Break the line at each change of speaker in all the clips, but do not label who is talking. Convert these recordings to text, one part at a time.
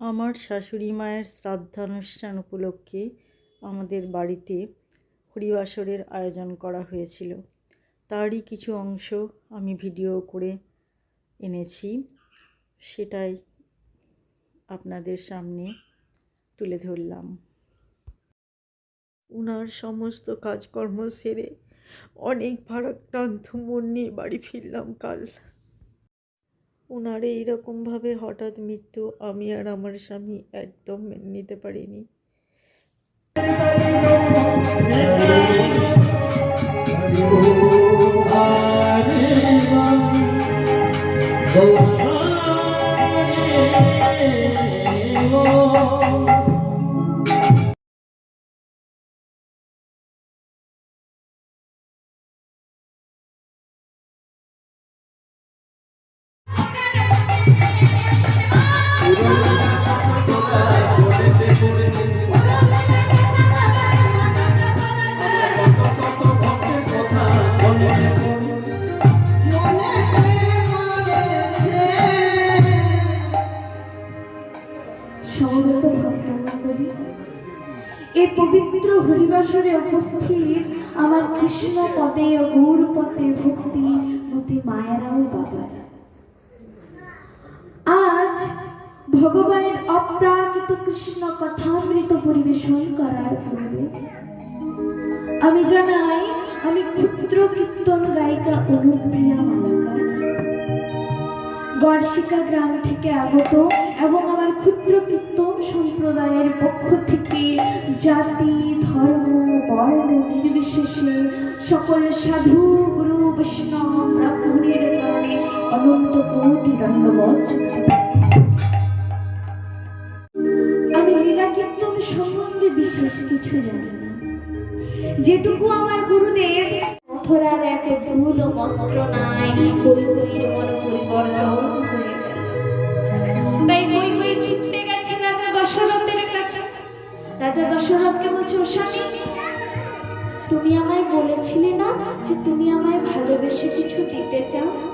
আমার শাশুড়ি মায়ের শ্রাদ্ধানুষ্ঠান উপলক্ষে আমাদের বাড়িতে হরিবাসরের আয়োজন করা হয়েছিল। তারই কিছু অংশ আমি ভিডিও করে এনেছি। সেটাই আপনাদের সামনে তুলে ধরলাম। ওনার সমস্ত কাজকর্ম সেরে অনেক ভারাক্রান্ত মন নিয়ে বাড়ি ফিরলাম কাল। ওনার এইরকমভাবে হঠাৎ মৃত্যু আমি আর আমার স্বামী একদম মেনে নিতে পারিনি।
সমবেত হরিবাসরে উপস্থিত আমার কৃষ্ণ পদে ও গৌর পদে ভক্তি, মতি মায়েরাও বাবারা আজ ভগবানের অপ্রাকৃত কৃষ্ণ কথামৃত পরিবেশন করার পূর্বে আমি জানাই, আমি ক্ষুদ্র কীর্তন গায়িকা অনুপ্রিয়া মালাকার। গড়শিকা গ্রাম থেকে আগত এবং আমার ক্ষুদ্র কীর্তন সম্প্রদায়ের পক্ষ থেকে জাতি, ধর্ম, বর্ণ নির্বিশেষে সকল সাধু গুরু বৈষ্ণব ব্রাহ্মণের চরণে অনন্ত কোটি দণ্ডবোধ আমি লীলা কীর্তন সম্বন্ধে বিশেষ কিছু জানি না। যেটুকু আমার গুরুদেব মথুরার এক ভুল মন্ত্র নাই। কই কইর মন পরিবর্তন তাই কই কই ছুটতে গেছে রাজা দশরথের কাছে। রাজা দশরথকে বলছে, "ও স্বামী, তুমি আমায় বলেছিলে না যে তুমি আমায় ভালোবেসে কিছু দিতে চাও?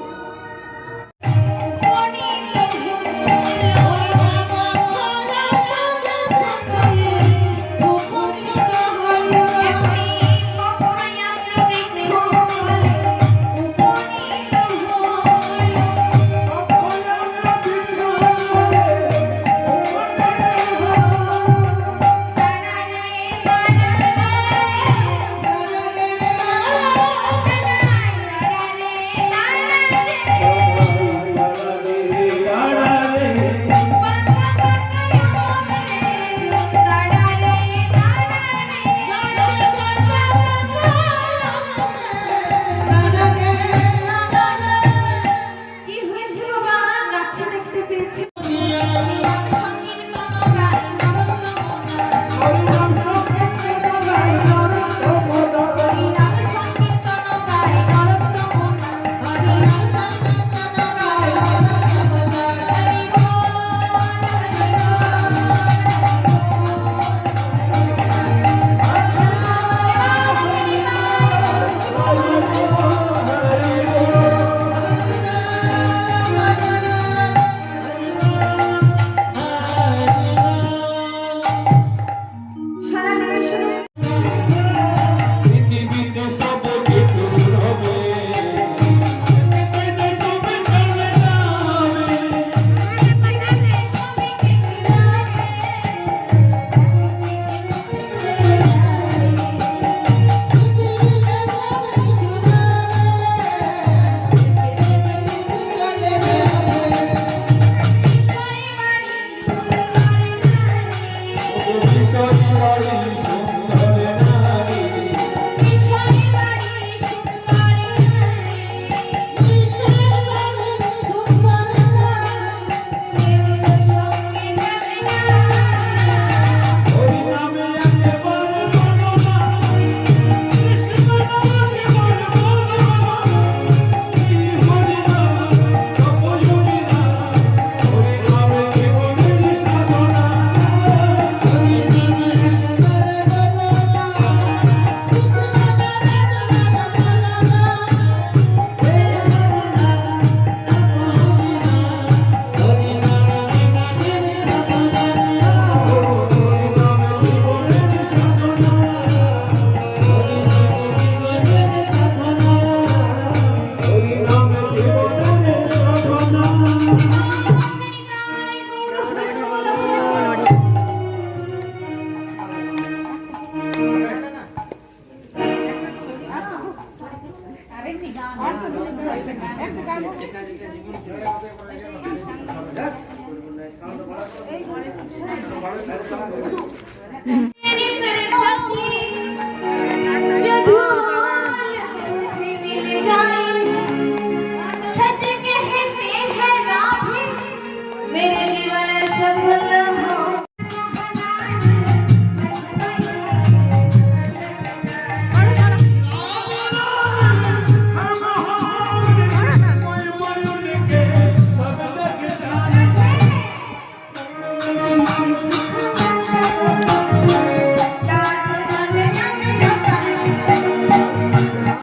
হুম